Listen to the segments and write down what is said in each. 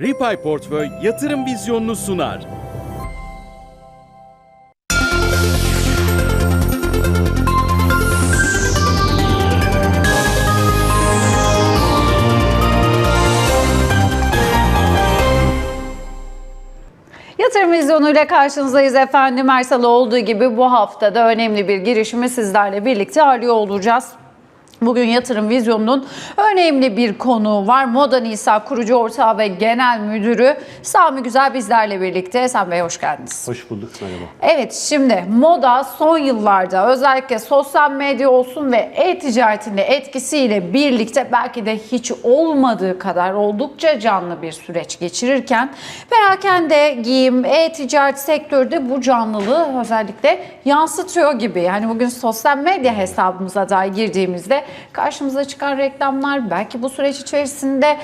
Ripay Portföy yatırım vizyonunu sunar. Yatırım vizyonuyla karşınızdayız efendim. Her olduğu gibi bu hafta da önemli bir girişimi sizlerle birlikte arıyor olacağız. Bugün yatırım vizyonunun önemli bir konuğu var. Moda Nisa kurucu ortağı ve genel müdürü Sami Güzel bizlerle birlikte. Sami Bey hoş geldiniz. Hoş bulduk, merhaba. Evet şimdi moda son yıllarda özellikle sosyal medya olsun ve e-ticaretin de etkisiyle birlikte belki de hiç olmadığı kadar oldukça canlı bir süreç geçirirken perakende, giyim, e-ticaret sektörü de bu canlılığı özellikle yansıtıyor gibi. Yani bugün sosyal medya hesabımıza dahi girdiğimizde karşımıza çıkan reklamlar belki bu süreç içerisinde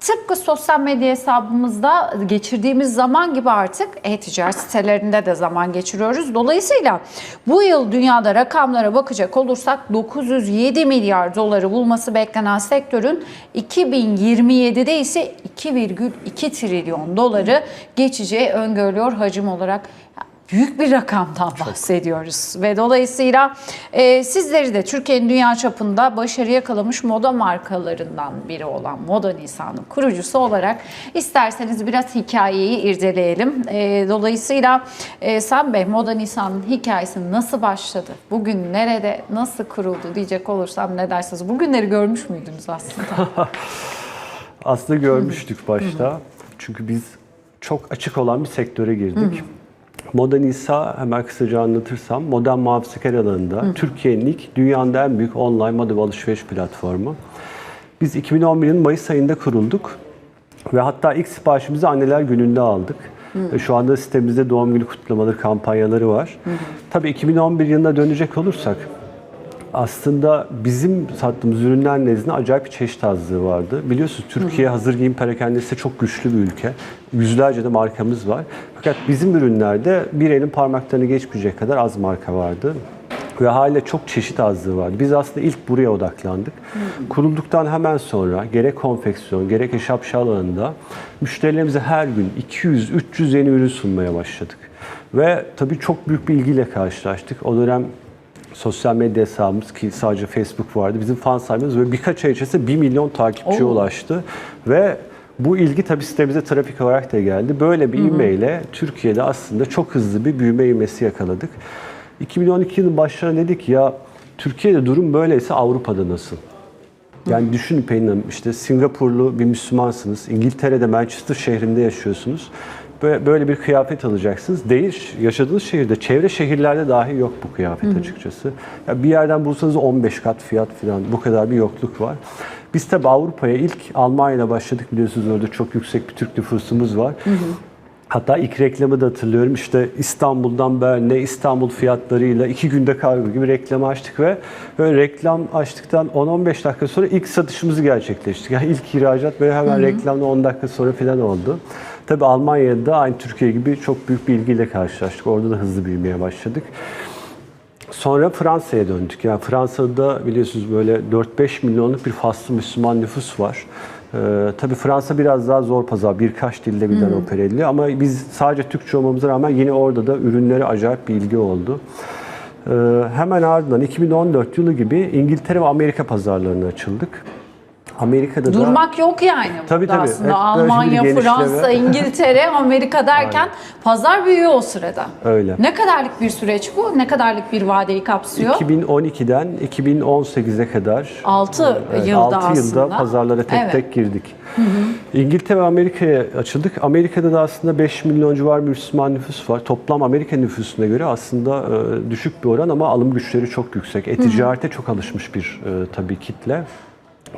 Tıpkı sosyal medya hesabımızda geçirdiğimiz zaman gibi artık e-ticaret sitelerinde de zaman geçiriyoruz. Dolayısıyla bu yıl dünyada rakamlara bakacak olursak 907 milyar doları bulması beklenen sektörün 2027'de ise 2,2 trilyon doları geçeceği öngörülüyor hacim olarak büyük bir rakamdan bahsediyoruz. Ve dolayısıyla e, sizleri de Türkiye'nin dünya çapında başarı yakalamış moda markalarından biri olan Moda Nisan'ın kurucusu olarak isterseniz biraz hikayeyi irdeleyelim. E, dolayısıyla e, Sam Bey Moda Nisan'ın hikayesi nasıl başladı? Bugün nerede, nasıl kuruldu diyecek olursam ne dersiniz? Bugünleri görmüş müydünüz aslında? Aslında görmüştük başta. Çünkü biz çok açık olan bir sektöre girdik. Moda Nisa hemen kısaca anlatırsam modern muhafazakar alanında Türkiye'nin ilk dünyanın en büyük online moda ve alışveriş platformu. Biz 2011'in Mayıs ayında kurulduk ve hatta ilk siparişimizi anneler gününde aldık. Ve şu anda sitemizde doğum günü kutlamaları kampanyaları var. Tabii 2011 yılına dönecek olursak aslında bizim sattığımız ürünler nezdinde acayip bir çeşit azlığı vardı. Biliyorsunuz Türkiye hazır giyim perakendesi çok güçlü bir ülke. Yüzlerce de markamız var. Fakat bizim ürünlerde bir elin parmaklarını geçmeyecek kadar az marka vardı. Ve hala çok çeşit azlığı vardı. Biz aslında ilk buraya odaklandık. Kurulduktan hemen sonra gerek konfeksiyon gerek eşapşal alanında müşterilerimize her gün 200-300 yeni ürün sunmaya başladık. Ve tabii çok büyük bir ilgiyle karşılaştık. O dönem sosyal medya hesabımız ki sadece Facebook vardı. Bizim fan sayımız ve birkaç ay içerisinde 1 milyon takipçiye Oo. ulaştı. Ve bu ilgi tabii sitemize trafik olarak da geldi. Böyle bir ivmeyle Türkiye'de aslında çok hızlı bir büyüme ivmesi yakaladık. 2012 yılının başlarında dedik ya Türkiye'de durum böyleyse Avrupa'da nasıl? Yani düşünün Pelin Hanım, işte Singapurlu bir Müslümansınız, İngiltere'de Manchester şehrinde yaşıyorsunuz. Böyle, bir kıyafet alacaksınız. Değil, yaşadığınız şehirde, çevre şehirlerde dahi yok bu kıyafet açıkçası. Ya bir yerden bulsanız 15 kat fiyat falan, bu kadar bir yokluk var. Biz tabi Avrupa'ya ilk Almanya'da başladık biliyorsunuz orada çok yüksek bir Türk nüfusumuz var. Hatta ilk reklamı da hatırlıyorum. İşte İstanbul'dan Berlin'e İstanbul fiyatlarıyla iki günde kargo gibi reklamı açtık ve böyle reklam açtıktan 10-15 dakika sonra ilk satışımızı gerçekleştirdik. Yani ilk ihracat böyle hemen reklamda 10 dakika sonra falan oldu. Tabii Almanya'da aynı Türkiye gibi çok büyük bir ilgiyle karşılaştık. Orada da hızlı büyümeye başladık. Sonra Fransa'ya döndük. Yani Fransa'da biliyorsunuz böyle 4-5 milyonluk bir faslı Müslüman nüfus var. Ee, tabii Fransa biraz daha zor pazar. Birkaç dilde birden opera ediliyor. Ama biz sadece Türkçe olmamıza rağmen yine orada da ürünlere acayip bir ilgi oldu. Ee, hemen ardından 2014 yılı gibi İngiltere ve Amerika pazarlarına açıldık. Amerika'da da... Durmak yok yani. Tabii, tabii. Aslında böyle Almanya. Fransa, İngiltere, Amerika derken pazar büyüyor o sırada. Öyle. Ne kadarlık bir süreç bu? Ne kadarlık bir vadeyi kapsıyor? 2012'den 2018'e kadar 6 Evet, yılda altı aslında. yılda pazarlara tek Evet. tek girdik. İngiltere ve Amerika'ya açıldık. Amerika'da da aslında 5 milyon civar Müslüman nüfus var. Toplam Amerika nüfusuna göre aslında e, düşük bir oran ama alım güçleri çok yüksek. E-ticarete çok alışmış bir e, tabii kitle.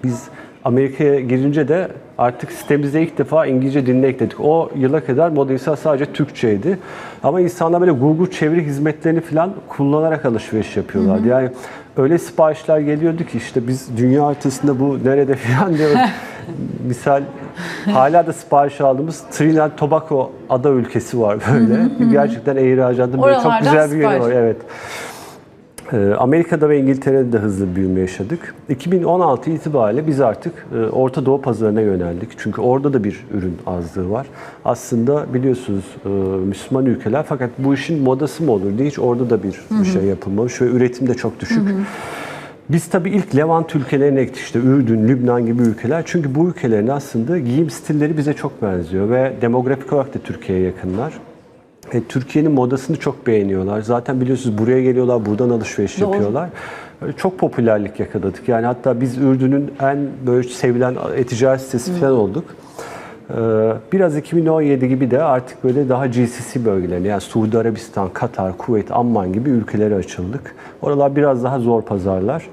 Biz Amerika'ya girince de artık sitemizde ilk defa İngilizce dilini ekledik. O yıla kadar Moda İnsan sadece Türkçeydi. Ama insanlar böyle Google çeviri hizmetlerini falan kullanarak alışveriş yapıyorlardı. Yani öyle siparişler geliyordu ki işte biz dünya haritasında bu nerede falan diyoruz. Misal hala da sipariş aldığımız Trinidad Tobago ada ülkesi var böyle. Gerçekten ihracatın böyle çok güzel bir yeri var. Evet. Ee, Amerika'da ve İngiltere'de de hızlı bir büyüme yaşadık. 2016 itibariyle biz artık e, Orta Doğu pazarına yöneldik. Çünkü orada da bir ürün azlığı var. Aslında biliyorsunuz e, Müslüman ülkeler fakat bu işin modası mı olur diye hiç orada da bir, bir şey yapılmamış ve üretim de çok düşük. Biz tabii ilk Levant ülkelerine gittik işte Ürdün, Lübnan gibi ülkeler. Çünkü bu ülkelerin aslında giyim stilleri bize çok benziyor ve demografik olarak da Türkiye'ye yakınlar. E, Türkiye'nin modasını çok beğeniyorlar. Zaten biliyorsunuz buraya geliyorlar, buradan alışveriş Doğru. yapıyorlar. E, Çok popülerlik yakaladık. Yani hatta biz Ürdün'ün en böyle sevilen e-ticaret sitesi falan olduk. E, Biraz 2017 gibi de artık böyle daha GCC bölgelerine yani Suudi Arabistan, Katar, Kuveyt, Amman gibi ülkelere açıldık. Oralar biraz daha zor pazarlar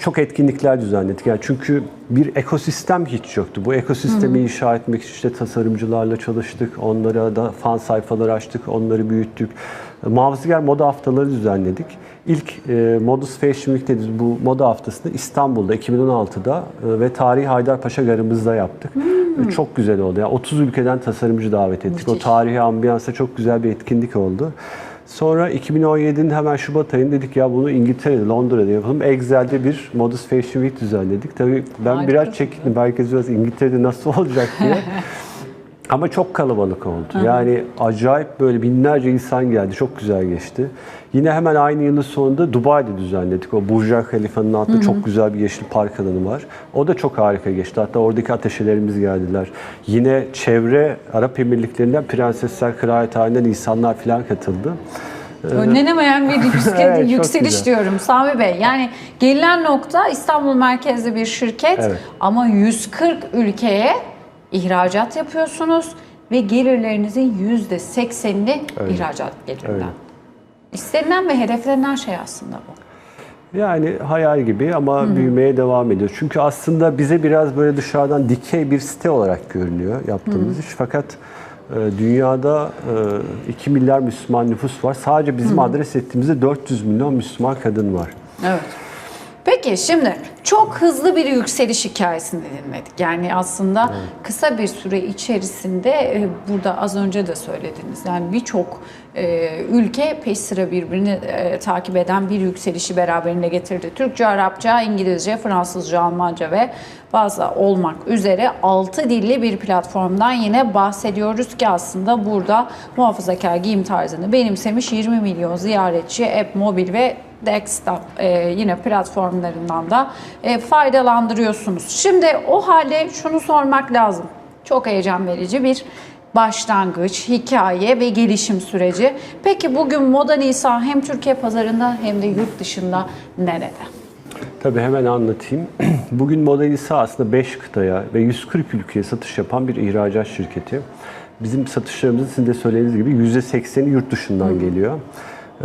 çok etkinlikler düzenledik. Yani çünkü bir ekosistem hiç yoktu. Bu ekosistemi inşa etmek için işte tasarımcılarla çalıştık. Onlara da fan sayfaları açtık. Onları büyüttük. Muhafazakar moda haftaları düzenledik. İlk e, Modus Fashion Week dediğimiz bu moda haftasını İstanbul'da 2016'da e, ve Tarihi Haydarpaşa Garı'mızda yaptık. E, Çok güzel oldu. Yani 30 ülkeden tasarımcı davet ettik. O Müthiş. tarihi ambiyansa çok güzel bir etkinlik oldu. Sonra 2017'nin hemen Şubat ayında dedik ya bunu İngiltere'de, Londra'da yapalım. Excel'de bir Modus Fashion Week düzenledik. Tabii ben Harika. biraz çekindim. Herkes biraz İngiltere'de nasıl olacak diye. Ama çok kalabalık oldu. Yani acayip böyle binlerce insan geldi. Çok güzel geçti. Yine hemen aynı yılın sonunda Dubai'de düzenledik. O Burj Khalifa'nın altında çok güzel bir yeşil park alanı var. O da çok harika geçti. Hatta oradaki ateşelerimiz geldiler. Yine çevre Arap Emirliklerinden prensesler, kraliyethalinden insanlar falan katıldı. Önlenemeyen bir yükseliş, Evet, yükseliş güzel. diyorum Sami Bey. Yani gelinen nokta İstanbul merkezli bir şirket Evet. ama 140 ülkeye ihracat yapıyorsunuz ve gelirlerinizin %80'ini ihracat gelirinden. Öyle. İstenilen ve hedeflenen şey aslında bu. Yani hayal gibi ama büyümeye devam ediyor. Çünkü aslında bize biraz böyle dışarıdan dikey bir site olarak görünüyor yaptığımız iş. Fakat e, dünyada e, 2 milyar Müslüman nüfus var. Sadece bizim adres ettiğimizde 400 milyon Müslüman kadın var. Evet. Peki şimdi çok hızlı bir yükseliş hikayesini dinledik. Yani aslında kısa bir süre içerisinde e, burada az önce de söylediniz. Yani birçok e, ülke peş sıra birbirini e, takip eden bir yükselişi beraberinde getirdi. Türkçe, Arapça, İngilizce, Fransızca, Almanca ve bazı olmak üzere 6 dilli bir platformdan yine bahsediyoruz ki aslında burada muhafazakar giyim tarzını benimsemiş 20 milyon ziyaretçi app, mobil ve desktop e, yine platformlarından da e, faydalandırıyorsunuz. Şimdi o halde şunu sormak lazım. Çok heyecan verici bir başlangıç, hikaye ve gelişim süreci. Peki bugün Moda Nisa hem Türkiye pazarında hem de yurt dışında nerede? Tabii hemen anlatayım. Bugün Modelisa aslında 5 kıtaya ve 140 ülkeye satış yapan bir ihracat şirketi. Bizim satışlarımızın sizin de söylediğiniz gibi %80'i yurt dışından geliyor.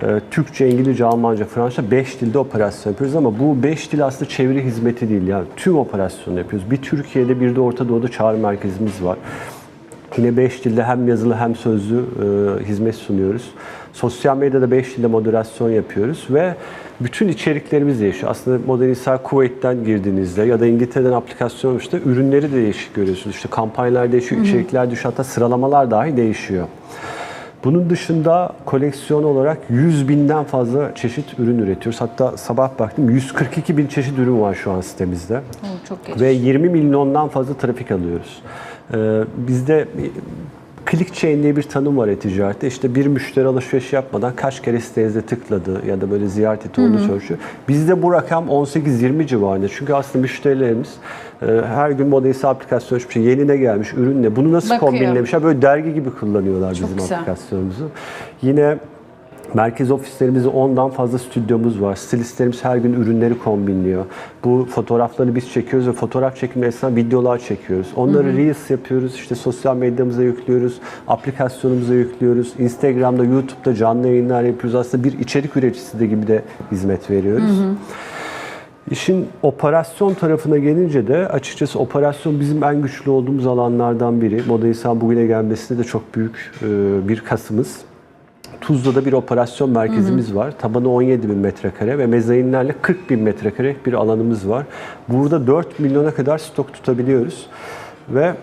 Ee, Türkçe, İngilizce, Almanca, Fransızca 5 dilde operasyon yapıyoruz ama bu 5 dil aslında çeviri hizmeti değil. Yani tüm operasyonu yapıyoruz. Bir Türkiye'de bir de Orta Doğu'da çağrı merkezimiz var. Yine 5 dilde hem yazılı hem sözlü e, hizmet sunuyoruz. Sosyal medyada 5 dilde moderasyon yapıyoruz ve bütün içeriklerimiz değişiyor. Aslında Modernisa Kuveyt'ten girdiğinizde ya da İngiltere'den aplikasyon oluşta ürünleri de değişik görüyorsunuz. İşte kampanyalar değişiyor, içerikler değişiyor, hatta sıralamalar dahi değişiyor. Bunun dışında koleksiyon olarak 100 binden fazla çeşit ürün üretiyoruz. Hatta sabah baktım 142 bin çeşit ürün var şu an sitemizde. Çok geç. Ve 20 milyondan fazla trafik alıyoruz. Ee, bizde click chain diye bir tanım var e-ticarette. İşte bir müşteri alışveriş yapmadan kaç kere sitenizde tıkladı ya da böyle ziyaret etti onu ölçüyor. Bizde bu rakam 18-20 civarında. Çünkü aslında müşterilerimiz e, her gün Modeysa aplikasyon açmış, yeni ne gelmiş, ürün ne, bunu nasıl Bakıyor. kombinlemişler böyle dergi gibi kullanıyorlar Çok bizim güzel. aplikasyonumuzu. Yine Merkez ofislerimizde 10'dan fazla stüdyomuz var. Stilistlerimiz her gün ürünleri kombinliyor. Bu fotoğrafları biz çekiyoruz ve fotoğraf çekimi esnasında videolar çekiyoruz. Onları Reels yapıyoruz. İşte sosyal medyamıza yüklüyoruz. Aplikasyonumuza yüklüyoruz. Instagram'da, YouTube'da canlı yayınlar yapıyoruz. Aslında bir içerik üreticisi de gibi de hizmet veriyoruz. İşin operasyon tarafına gelince de açıkçası operasyon bizim en güçlü olduğumuz alanlardan biri. Moda İnsan bugüne gelmesinde de çok büyük e, bir kasımız. Tuzla'da bir operasyon merkezimiz var. Tabanı 17 bin metrekare ve mezainlerle 40 bin metrekare bir alanımız var. Burada 4 milyona kadar stok tutabiliyoruz. Ve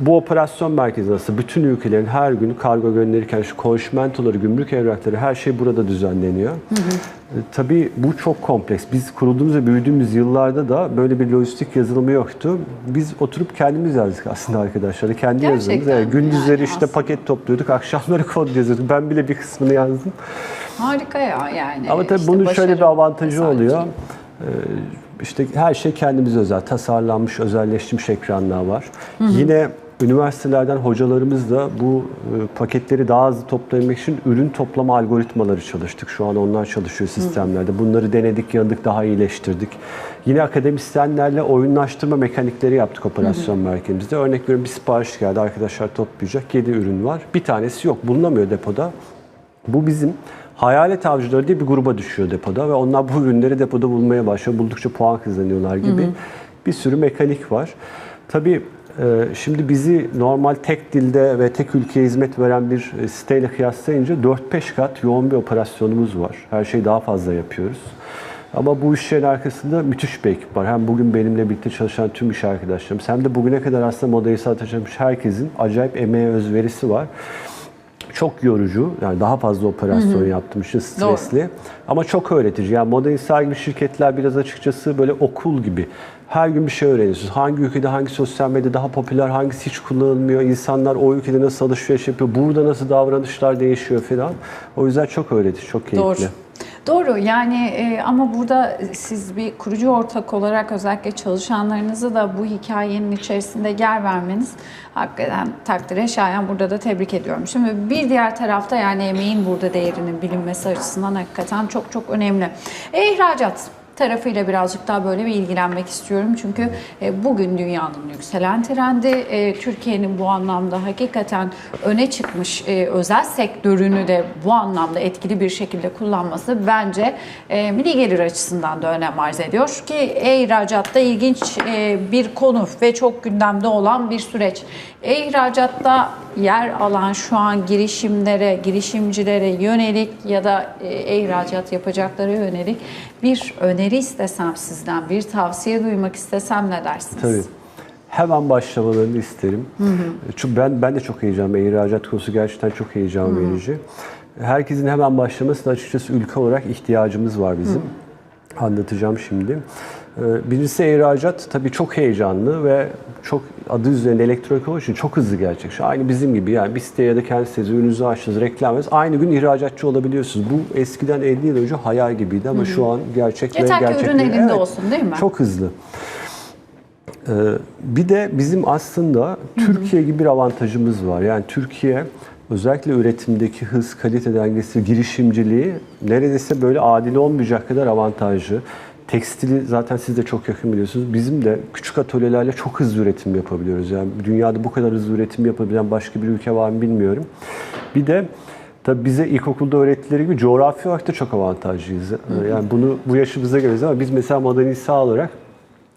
bu operasyon merkezi nasıl bütün ülkelerin her gün kargo gönderirken şu konşmentoları, gümrük evrakları her şey burada düzenleniyor. E, Tabii bu çok kompleks. Biz kurulduğumuz ve büyüdüğümüz yıllarda da böyle bir lojistik yazılımı yoktu. Biz oturup kendimiz yazdık aslında arkadaşlar. Kendi Gerçekten yazılımız. Evet, mi? gündüzleri Yani işte aslında. paket topluyorduk, akşamları kod yazıyorduk. Ben bile bir kısmını yazdım. Harika ya yani. Ama tabii işte bunun şöyle bir avantajı vesaire. oluyor. Ee, İşte her şey kendimiz özel, tasarlanmış, özelleştirilmiş ekranlar var. Yine üniversitelerden hocalarımız da bu e, paketleri daha hızlı toplayabilmek için ürün toplama algoritmaları çalıştık. Şu an onlar çalışıyor sistemlerde. Bunları denedik, yandık, daha iyileştirdik. Yine akademisyenlerle oyunlaştırma mekanikleri yaptık operasyon merkezimizde. Örnek veriyorum bir sipariş geldi, arkadaşlar toplayacak 7 ürün var. Bir tanesi yok, bulunamıyor depoda. Bu bizim hayalet avcıları diye bir gruba düşüyor depoda ve onlar bu ürünleri depoda bulmaya başlıyor. Buldukça puan kazanıyorlar gibi bir sürü mekanik var. Tabii şimdi bizi normal tek dilde ve tek ülkeye hizmet veren bir e, siteyle kıyaslayınca 4-5 kat yoğun bir operasyonumuz var. Her şeyi daha fazla yapıyoruz. Ama bu işlerin arkasında müthiş bir ekip var. Hem bugün benimle birlikte çalışan tüm iş arkadaşlarım, hem de bugüne kadar aslında modayı satacakmış herkesin acayip emeğe özverisi var. Çok yorucu. Yani daha fazla operasyon yaptığım için stresli. Ama çok öğretici. Yani Moda İnsan gibi şirketler biraz açıkçası böyle okul gibi. Her gün bir şey öğreniyorsunuz. Hangi ülkede hangi sosyal medya daha popüler, hangisi hiç kullanılmıyor, insanlar o ülkede nasıl alışveriş yapıyor, burada nasıl davranışlar değişiyor falan. O yüzden çok öğretici, çok keyifli. Doğru. Doğru yani e, ama burada siz bir kurucu ortak olarak özellikle çalışanlarınızı da bu hikayenin içerisinde yer vermeniz hakikaten takdire şayan burada da tebrik ediyorum. Şimdi bir diğer tarafta yani emeğin burada değerinin bilinmesi açısından hakikaten çok çok önemli. E, ihracat tarafıyla birazcık daha böyle bir ilgilenmek istiyorum. Çünkü e, bugün dünyanın yükselen trendi e, Türkiye'nin bu anlamda hakikaten öne çıkmış e, özel sektörünü de bu anlamda etkili bir şekilde kullanması bence milli gelir açısından da önem arz ediyor ki e-ihracatta ilginç bir konu ve çok gündemde olan bir süreç. E-ihracatta yer alan şu an girişimlere, girişimcilere yönelik ya da e, e-ihracat yapacaklara yönelik bir öneri istesem sizden, bir tavsiye duymak istesem ne dersiniz? Tabii. Hemen başlamalarını isterim. Çünkü ben ben de çok heyecanlıyım. İhracat konusu gerçekten çok heyecan verici. Herkesin hemen başlaması da açıkçası ülke olarak ihtiyacımız var bizim. Anlatacağım şimdi. Ee, Birincisi ihracat tabii çok heyecanlı ve çok adı üzerinde elektronik olduğu için çok hızlı gerçekleşiyor. Aynı bizim gibi yani bir siteye ya da kendi sitenize ürününüzü açtınız, reklam ediyorsunuz. Aynı gün ihracatçı olabiliyorsunuz. Bu eskiden 50 yıl önce hayal gibiydi ama şu an gerçek ve Yeter ki gerçek. ürün elinde olsun, değil mi? Çok hızlı. Ee, Bir de bizim aslında Türkiye gibi bir avantajımız var. Yani Türkiye özellikle üretimdeki hız, kalite dengesi, girişimciliği neredeyse böyle adil olmayacak kadar avantajlı. Tekstili zaten siz de çok yakın biliyorsunuz. Bizim de küçük atölyelerle çok hızlı üretim yapabiliyoruz. Yani dünyada bu kadar hızlı üretim yapabilen başka bir ülke var mı bilmiyorum. Bir de Tabii bize ilkokulda öğrettileri gibi coğrafi olarak da çok avantajlıyız. Yani bunu bu yaşımıza göre ama biz mesela Modern İsa olarak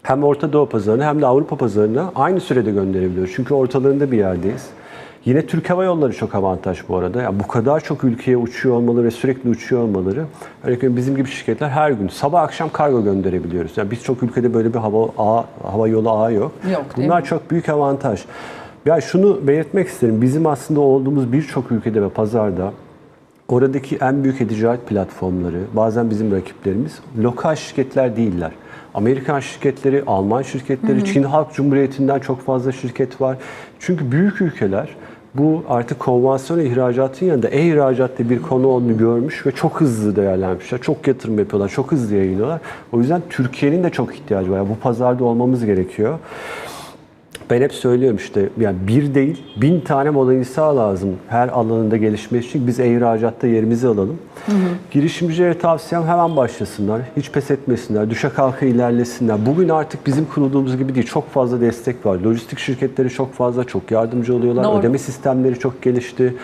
hem Orta Doğu pazarına hem de Avrupa pazarına aynı sürede gönderebiliyoruz. Çünkü ortalarında bir yerdeyiz. Yine Türk Hava Yolları çok avantaj bu arada. Yani bu kadar çok ülkeye uçuyor olmaları ve sürekli uçuyor olmaları. Örneğin bizim gibi şirketler her gün sabah akşam kargo gönderebiliyoruz. Yani biz çok ülkede böyle bir hava ağı, hava yolu ağı yok. Yok, Bunlar çok büyük avantaj. Ya şunu belirtmek isterim. Bizim aslında olduğumuz birçok ülkede ve pazarda Oradaki en büyük e-ticaret platformları, bazen bizim rakiplerimiz lokal şirketler değiller. Amerikan şirketleri, Alman şirketleri, Çin Halk Cumhuriyeti'nden çok fazla şirket var. Çünkü büyük ülkeler bu artık konvansiyonel ihracatın yanında e-ihracatta bir konu olduğunu görmüş ve çok hızlı değerlenmişler. Çok yatırım yapıyorlar, çok hızlı yayılıyorlar. O yüzden Türkiye'nin de çok ihtiyacı var. Yani bu pazarda olmamız gerekiyor. Ben hep söylüyorum işte yani bir değil bin tane modernista lazım her alanında gelişmesi için biz ihracatta yerimizi alalım. Girişimcilere tavsiyem hemen başlasınlar. Hiç pes etmesinler. Düşe kalka ilerlesinler. Bugün artık bizim kurulduğumuz gibi değil. Çok fazla destek var. Lojistik şirketleri çok fazla, çok yardımcı oluyorlar. Doğru. Ödeme sistemleri çok gelişti.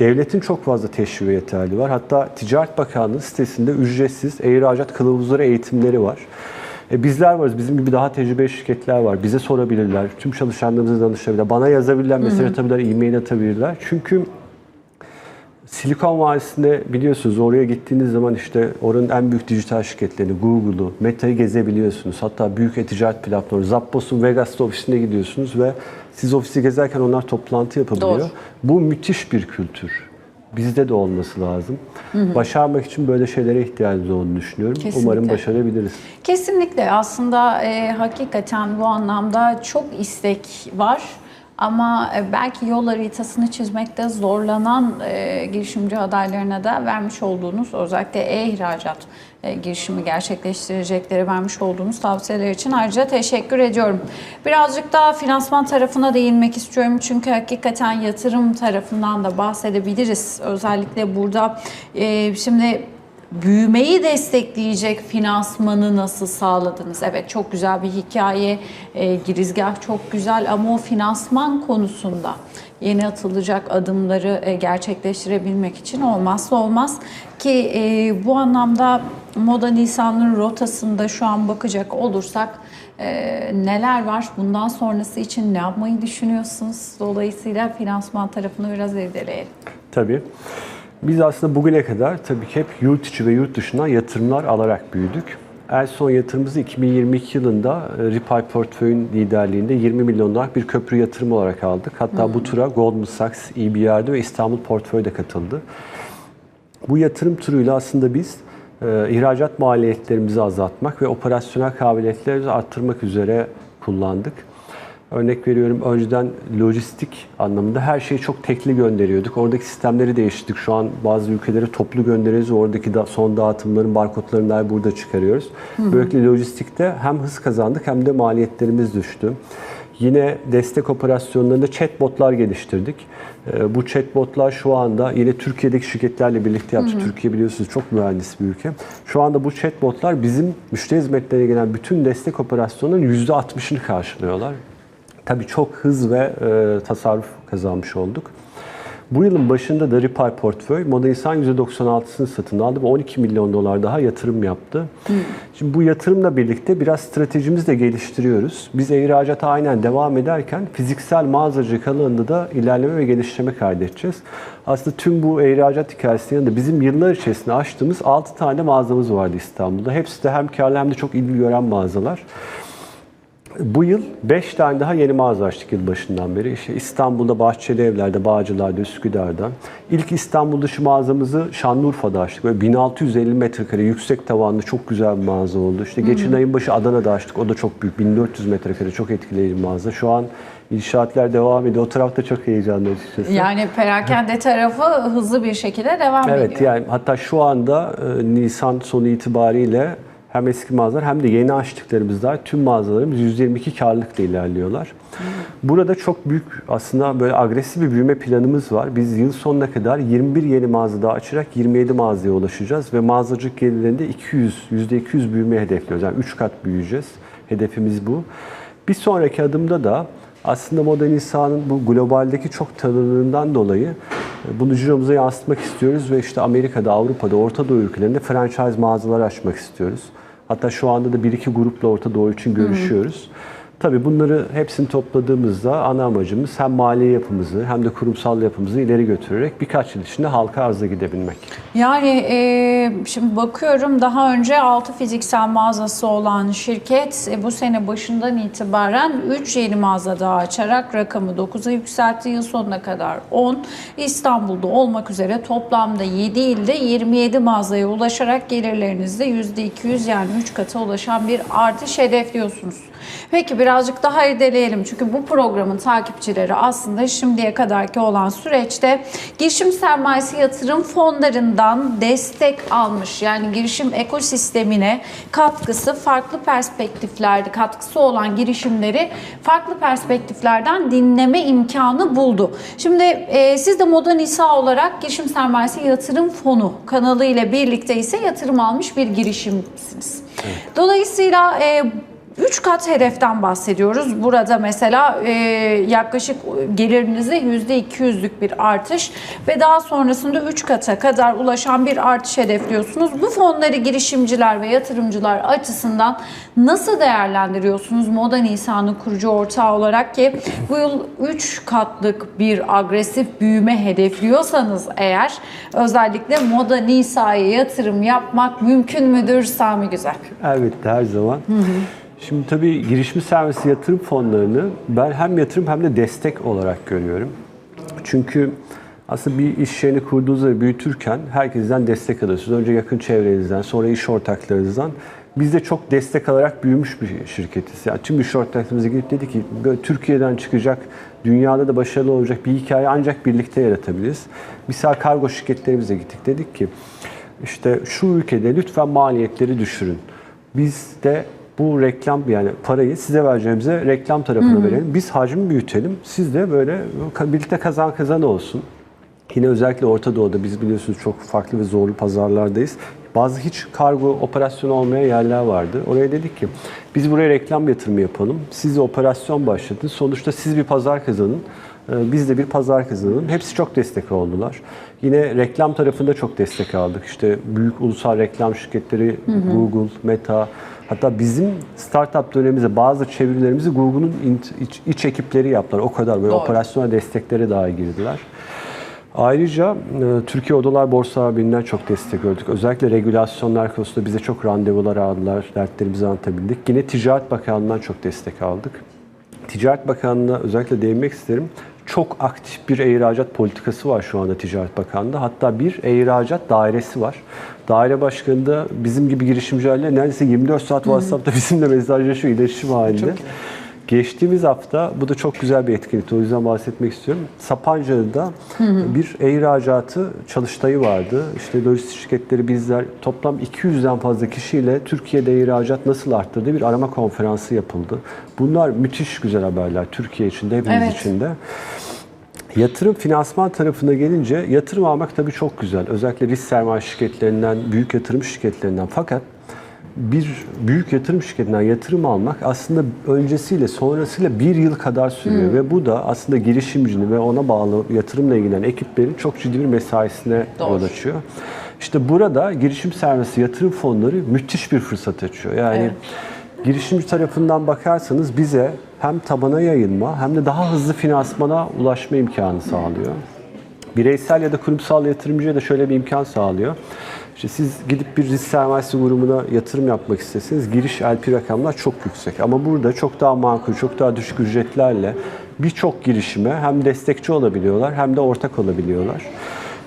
Devletin çok fazla teşvik yeterli var. Hatta Ticaret Bakanlığı sitesinde ücretsiz ihracat kılavuzları eğitimleri var. E bizler varız. Bizim gibi daha tecrübeli şirketler var. Bize sorabilirler. Tüm çalışanlarımıza danışabilirler. Bana yazabilirler, mesaj atabilirler, e-mail atabilirler. Çünkü Silikon Vadisi'nde biliyorsunuz oraya gittiğiniz zaman işte oranın en büyük dijital şirketlerini, Google'u, Meta'yı gezebiliyorsunuz. Hatta büyük e-ticaret platformu, Zappos'un Vegas'ta ofisine gidiyorsunuz ve Siz ofisi gezerken onlar toplantı yapabiliyor. Doğru. Bu müthiş bir kültür. Bizde de olması lazım. Başarmak için böyle şeylere ihtiyacımız olduğunu düşünüyorum. Kesinlikle. Umarım başarabiliriz. Kesinlikle aslında e, hakikaten bu anlamda çok istek var. Ama e, belki yol haritasını çizmekte zorlanan e, girişimci adaylarına da vermiş olduğunuz özellikle e-ihracat e, girişimi gerçekleştirecekleri vermiş olduğunuz tavsiyeler için ayrıca teşekkür ediyorum. Birazcık daha finansman tarafına değinmek istiyorum çünkü hakikaten yatırım tarafından da bahsedebiliriz. Özellikle burada e, şimdi büyümeyi destekleyecek finansmanı nasıl sağladınız? Evet çok güzel bir hikaye, e, girizgah çok güzel ama o finansman konusunda yeni atılacak adımları e, gerçekleştirebilmek için olmazsa olmaz ki e, bu anlamda Moda Nisan'ın rotasında şu an bakacak olursak e, neler var? Bundan sonrası için ne yapmayı düşünüyorsunuz? Dolayısıyla finansman tarafını biraz irdeleyelim. Tabii. Biz aslında bugüne kadar tabii ki hep yurt içi ve yurt dışından yatırımlar alarak büyüdük. En son yatırımımızı 2022 yılında e, Ripay Portföy'ün liderliğinde 20 milyon dolarlık bir köprü yatırımı olarak aldık. Hatta bu tura Goldman Sachs, EBRD ve İstanbul Portföy de katıldı. Bu yatırım turuyla aslında biz e, ihracat maliyetlerimizi azaltmak ve operasyonel kabiliyetlerimizi arttırmak üzere kullandık. Örnek veriyorum önceden lojistik anlamında her şeyi çok tekli gönderiyorduk. Oradaki sistemleri değiştirdik. Şu an bazı ülkelere toplu gönderiyoruz. Oradaki da son dağıtımların barkodlarını dahi burada çıkarıyoruz. Böylelikle lojistikte hem hız kazandık hem de maliyetlerimiz düştü. Yine destek operasyonlarında chatbotlar geliştirdik. Ee, Bu chatbotlar şu anda yine Türkiye'deki şirketlerle birlikte yaptık. Türkiye biliyorsunuz çok mühendis bir ülke. Şu anda bu chatbotlar bizim müşteri hizmetlerine gelen bütün destek operasyonunun %60'ını karşılıyorlar. Tabii çok hız ve e, tasarruf kazanmış olduk. Bu yılın başında da Ripay Portföy Moda İnsan %96'sını satın aldı ve 12 milyon dolar daha yatırım yaptı. Şimdi bu yatırımla birlikte biraz stratejimizi de geliştiriyoruz. Biz ihracata aynen devam ederken fiziksel mağazacılık alanında da ilerleme ve geliştirme kaydedeceğiz. Aslında tüm bu ihracat hikayesinin yanında bizim yıllar içerisinde açtığımız 6 tane mağazamız vardı İstanbul'da. Hepsi de hem karlı hem de çok ilgi gören mağazalar. Bu yıl 5 tane daha yeni mağaza açtık yıl başından beri. İşte İstanbul'da Bahçeli Evler'de, Bağcılar'da, Üsküdar'da. İlk İstanbul dışı mağazamızı Şanlıurfa'da açtık. Böyle 1650 metrekare yüksek tavanlı çok güzel bir mağaza oldu. İşte geçen ayın başı Adana'da açtık. O da çok büyük. 1400 metrekare çok etkileyici bir mağaza. Şu an inşaatlar devam ediyor. O tarafta çok heyecanlı açıkçası. Yani perakende tarafı hızlı bir şekilde devam Evet ediyor. yani hatta şu anda e, Nisan sonu itibariyle hem eski mağazalar hem de yeni açtıklarımızda tüm mağazalarımız %22 karlılıkla ilerliyorlar. Burada çok büyük aslında böyle agresif bir büyüme planımız var. Biz yıl sonuna kadar 21 yeni mağaza daha açarak 27 mağazaya ulaşacağız ve mağazacılık gelirlerinde 200, %200 büyüme hedefliyoruz. Yani 3 kat büyüyeceğiz. Hedefimiz bu. Bir sonraki adımda da aslında Modern İsa'nın bu globaldeki çok tanınığından dolayı e, bunu ciromuza yansıtmak istiyoruz ve işte Amerika'da, Avrupa'da, Orta Doğu ülkelerinde franchise mağazalar açmak istiyoruz. Hatta şu anda da bir iki grupla Orta Doğu için görüşüyoruz. Tabii bunları hepsini topladığımızda ana amacımız hem mali yapımızı hem de kurumsal yapımızı ileri götürerek birkaç yıl içinde halka arza gidebilmek. Yani e, şimdi bakıyorum daha önce 6 fiziksel mağazası olan şirket e, bu sene başından itibaren 3 yeni mağaza daha açarak rakamı 9'a yükseltti. Yıl sonuna kadar 10. İstanbul'da olmak üzere toplamda 7 ilde 27 mağazaya ulaşarak gelirlerinizde %200 yani 3 kata ulaşan bir artış hedefliyorsunuz. Peki birazcık daha irdeleyelim. Çünkü bu programın takipçileri aslında şimdiye kadarki olan süreçte girişim sermayesi yatırım fonlarından destek almış. Yani girişim ekosistemine katkısı farklı perspektiflerde katkısı olan girişimleri farklı perspektiflerden dinleme imkanı buldu. Şimdi e, siz de Moda Nisa olarak girişim sermayesi yatırım fonu kanalı ile birlikte ise yatırım almış bir girişimsiniz. Dolayısıyla e, 3 kat hedeften bahsediyoruz. Burada mesela e, yaklaşık gelirinizde %200'lük bir artış ve daha sonrasında 3 kata kadar ulaşan bir artış hedefliyorsunuz. Bu fonları girişimciler ve yatırımcılar açısından nasıl değerlendiriyorsunuz Moda Nisan'ın kurucu ortağı olarak ki bu yıl 3 katlık bir agresif büyüme hedefliyorsanız eğer özellikle Moda Nisa'ya yatırım yapmak mümkün müdür Sami Güzel? Elbette her zaman. Şimdi tabii girişim servisi yatırım fonlarını ben hem yatırım hem de destek olarak görüyorum. Çünkü aslında bir iş yerini kurduğunuzda ve büyütürken herkesten destek alıyorsunuz. Önce yakın çevrenizden, sonra iş ortaklarınızdan. Biz de çok destek alarak büyümüş bir şirketiz. Yani tüm iş ortaklarımıza gidip dedi ki Türkiye'den çıkacak, dünyada da başarılı olacak bir hikaye ancak birlikte yaratabiliriz. Misal kargo şirketlerimize gittik. Dedik ki işte şu ülkede lütfen maliyetleri düşürün. Biz de bu reklam yani parayı size vereceğimize reklam tarafına verelim. Biz hacmi büyütelim. Siz de böyle birlikte kazan kazan olsun. Yine özellikle Orta Doğu'da biz biliyorsunuz çok farklı ve zorlu pazarlardayız. Bazı hiç kargo operasyonu olmayan yerler vardı. Oraya dedik ki biz buraya reklam yatırımı yapalım. Siz de operasyon başlatın. Sonuçta siz bir pazar kazanın. Ee, Biz de bir pazar kazanalım. Hepsi çok destek oldular. Yine reklam tarafında çok destek aldık. İşte büyük ulusal reklam şirketleri Google, Meta, hatta bizim startup dönemimizde bazı çevirilerimizi Google'un iç, iç ekipleri yaptılar. O kadar böyle Doğru. operasyonel destekleri daha girdiler. Ayrıca e, Türkiye Odalar Borsa Birliği'nden çok destek gördük. Özellikle regülasyonlar konusunda bize çok randevular aldılar, dertlerimizi anlatabildik. Yine Ticaret Bakanlığı'ndan çok destek aldık. Ticaret Bakanlığı'na özellikle değinmek isterim. Çok aktif bir ihracat politikası var şu anda Ticaret Bakanlığı'nda. Hatta bir ihracat dairesi var. Daire başkanı da bizim gibi girişimcilerle neredeyse 24 saat WhatsApp'ta bizimle mesajlaşıyor, iletişim halinde. Geçtiğimiz hafta, bu da çok güzel bir etkinlikti, o yüzden bahsetmek istiyorum. Sapanca'da bir ihracatı çalıştayı vardı. İşte lojistik şirketleri bizler toplam 200'den fazla kişiyle Türkiye'de ihracat nasıl arttırdı bir arama konferansı yapıldı. Bunlar müthiş güzel haberler Türkiye için de hepimiz Evet. için de. Yatırım finansman tarafına gelince yatırım almak tabii çok güzel. Özellikle risk sermaye şirketlerinden, büyük yatırım şirketlerinden. Fakat bir büyük yatırım şirketinden yatırım almak aslında öncesiyle sonrasıyla bir yıl kadar sürüyor. Ve bu da aslında girişimcinin ve ona bağlı yatırımla ilgilenen ekiplerin çok ciddi bir mesaisine Doğru. yol açıyor. İşte burada girişim servisi yatırım fonları müthiş bir fırsat açıyor. Yani Evet. girişimci tarafından bakarsanız bize hem tabana yayılma hem de daha hızlı finansmana ulaşma imkanı sağlıyor. Bireysel ya da kurumsal yatırımcıya da şöyle bir imkan sağlıyor. İşte siz gidip bir risk sermayesi grubuna yatırım yapmak isteseniz giriş LP rakamlar çok yüksek. Ama burada çok daha makul, çok daha düşük ücretlerle birçok girişime hem destekçi olabiliyorlar hem de ortak olabiliyorlar.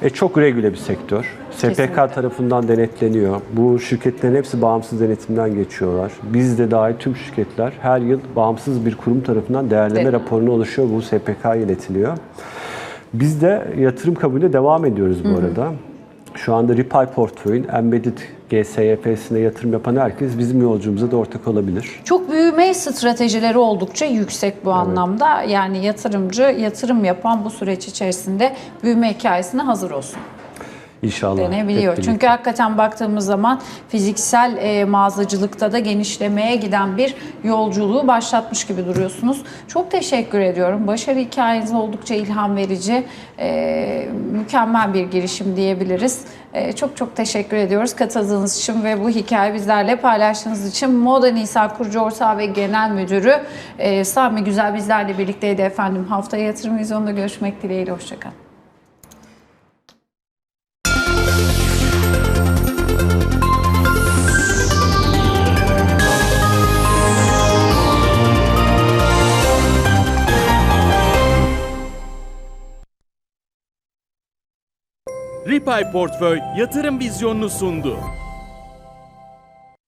E, çok regüle bir sektör. SPK Kesinlikle. tarafından denetleniyor. Bu şirketlerin hepsi bağımsız denetimden geçiyorlar. Biz de dahil tüm şirketler her yıl bağımsız bir kurum tarafından değerleme Evet. raporuna oluşuyor. Bu SPK iletiliyor. Biz de yatırım kabulüne devam ediyoruz bu arada. Şu anda Ripay Portföy'ün Embedded GSYP'sine yatırım yapan herkes bizim yolculuğumuza da ortak olabilir. Çok büyüme stratejileri oldukça yüksek bu anlamda. Yani yatırımcı yatırım yapan bu süreç içerisinde büyüme hikayesine hazır olsun. İnşallah. denebiliyor. Çünkü hakikaten baktığımız zaman fiziksel e, mağazacılıkta da genişlemeye giden bir yolculuğu başlatmış gibi duruyorsunuz. Çok teşekkür ediyorum. Başarı hikayeniz oldukça ilham verici. E, mükemmel bir girişim diyebiliriz. E, çok çok teşekkür ediyoruz katıldığınız için ve bu hikayeyi bizlerle paylaştığınız için. Moda Nisa kurucu ortağı ve genel müdürü e, Sami Güzel bizlerle birlikteydi efendim. Haftaya yatırım vizyonunda görüşmek dileğiyle. Hoşçakalın. Ripay Portföy yatırım vizyonunu sundu.